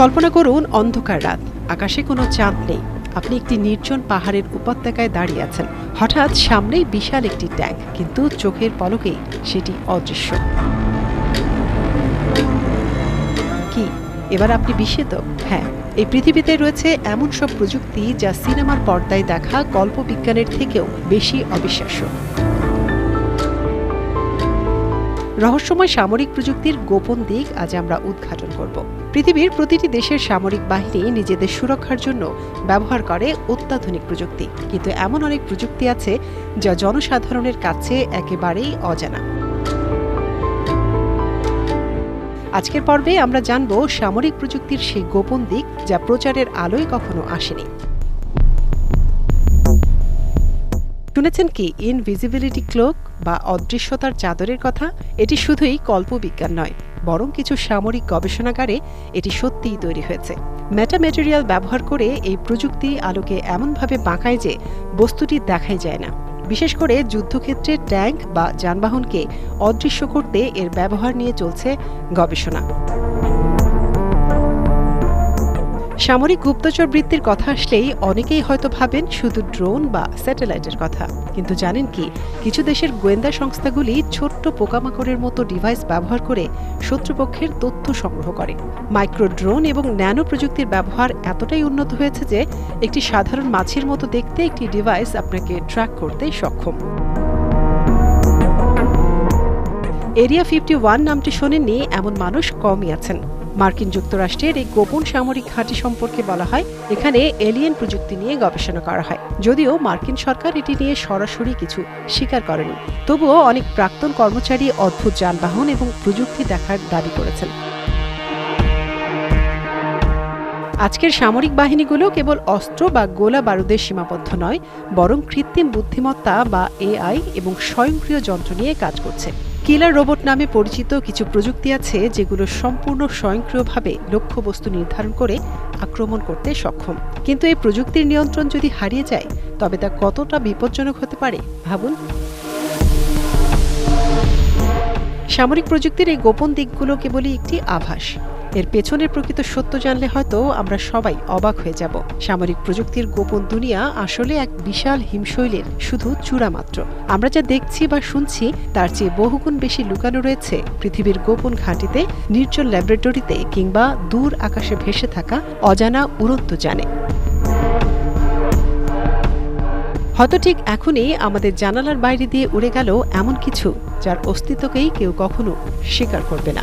কল্পনা করুন, অন্ধকার রাত। আকাশে কোনো চাঁদ নেই। আপনি একটি নির্জন পাহাড়ের উপত্যকায় দাঁড়িয়ে আছেন। হঠাৎ সামনেই বিশাল একটি ট্যাঙ্ক, কিন্তু চোখের পলকেই সেটি অদৃশ্য। কি? এবার আপনি বিস্মিত হ্যাঁ এই পৃথিবীতে রয়েছে এমন সব প্রযুক্তি যা সিনেমার পর্দায় দেখা কল্পবিজ্ঞানের থেকেও বেশি অবিশ্বাস্য। রহস্যময় সামরিক প্রযুক্তির গোপন দিক আজ আমরা উদ্ঘাটন করব। পৃথিবীর প্রতিটি দেশের সামরিক বাহিনী নিজেদের সুরক্ষার জন্য ব্যবহার করে অত্যাধুনিক প্রযুক্তি। কিন্তু এমন অনেক প্রযুক্তি আছে যা জনসাধারণের কাছে একেবারেই অজানা। আজকের পর্বে আমরা জানব সামরিক প্রযুক্তির সেই গোপন দিক যা প্রচারের আলোয় কখনো আসেনি। শুনেছেন কি? ইনভিজিবিলিটি ক্লোক বা অদৃশ্যতার চাদরের কথা? এটি শুধুই কল্পবিজ্ঞান নয়, বরং কিছু সামরিক গবেষণাগারে এটি সত্যিই তৈরি হয়েছে। মেটা ব্যবহার করে এই প্রযুক্তি আলোকে এমনভাবে বাঁকায় যে বস্তুটি দেখাই যায় না। বিশেষ করে যুদ্ধক্ষেত্রে ট্যাঙ্ক বা যানবাহনকে অদৃশ্য করতে এর ব্যবহার নিয়ে চলছে গবেষণা। সামরিক গুপ্তচর বৃত্তির কথা আসলেই অনেকেই হয়তো ভাবেন শুধু ড্রোন বা স্যাটেলাইটের কথা। কিন্তু জানেন কি, কিছু দেশের গোয়েন্দা সংস্থাগুলি ছোট্ট পোকামাকড়ের মতো ডিভাইস ব্যবহার করে শত্রুপক্ষের তথ্য সংগ্রহ করে। মাইক্রো ড্রোন এবং ন্যানো প্রযুক্তির ব্যবহার এতটাই উন্নত হয়েছে যে, একটি সাধারণ মাছের মতো দেখতে একটি ডিভাইস আপনাকে ট্র্যাক করতে সক্ষম। এরিয়া ফিফটি ওয়ান নামটি শোনেননি, এমন মানুষ কমই আছেন। মার্কিন যুক্তরাষ্ট্রের এই গোপন সামরিক ঘাঁটি সম্পর্কে বলা হয়, এখানে এলিয়েন প্রযুক্তি নিয়ে গবেষণা করা হয়। যদিও মার্কিন সরকার এটি নিয়ে সরাসরি কিছু স্বীকার করেনি, তবুও অনেক প্রাক্তন কর্মচারী অদ্ভুত যানবাহন এবং প্রযুক্তি দেখার দাবি করেছেন। আজকের সামরিক বাহিনীগুলো কেবল অস্ত্র বা গোলা বারুদের সীমাবদ্ধ নয়, বরং কৃত্রিম বুদ্ধিমত্তা বা এআই এবং স্বয়ংক্রিয় যন্ত্র নিয়ে কাজ করছে। কিলার রোবট নামে পরিচিত কিছু প্রযুক্তি আছে যেগুলো সম্পূর্ণ স্বয়ংক্রিয়ভাবে লক্ষ্যবস্তু নির্ধারণ করে আক্রমণ করতে সক্ষম। কিন্তু এই প্রযুক্তির নিয়ন্ত্রণ যদি হারিয়ে যায়, তবে তা কতটা বিপজ্জনক হতে পারে, ভাবুন? সামরিক প্রযুক্তির এই গোপন দিকগুলো কেবলই একটি আভাস। এর পেছনের প্রকৃত সত্য জানলে হয়তো আমরা সবাই অবাক হয়ে যাব। সামরিক প্রযুক্তির গোপন দুনিয়া আসলে এক বিশাল হিমশৈলের, শুধু চূড়া মাত্র। আমরা যা দেখছি বা শুনছি, তার চেয়ে বহুগুণ বেশি লুকানো রয়েছে পৃথিবীর গোপন ঘাঁটিতে, নির্জন ল্যাবরেটরিতে কিংবা দূর আকাশে ভেসে থাকা অজানা উড়ন্ত জানে হয়তো ঠিক এখনই আমাদের জানালার বাইরে দিয়ে উড়ে গেল এমন কিছু, যার অস্তিত্বকেই কেউ কখনো স্বীকার করবে না।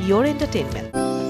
your entertainment.